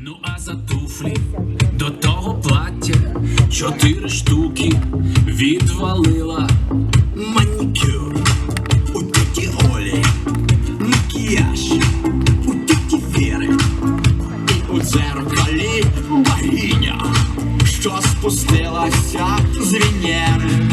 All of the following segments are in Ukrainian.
Ну а за туфлі до того плаття чотири штуки відвалила. Манікюр у тіті Олі, макіяж у тіті Віри. І у дзеркалі богиня, що спустилася з Венери.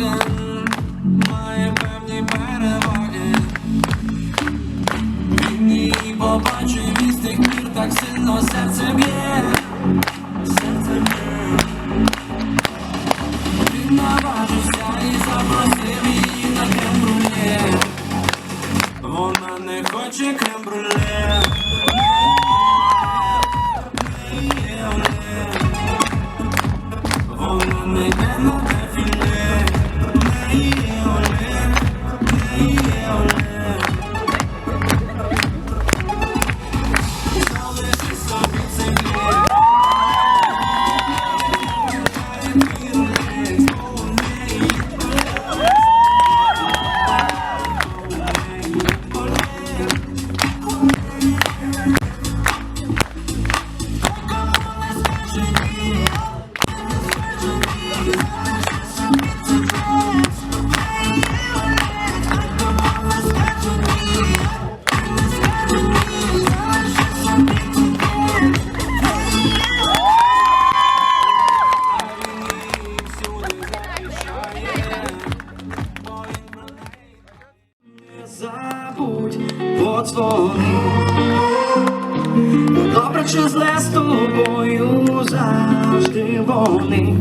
Гелендваген, має певні переваги. Він її побачив і з тих пір так сильно серце б'є, серце б'є. Він наважився і запросив її. Вона не хоче крем-брюле Вона подзвони Добре чи зле з тобою завжди вони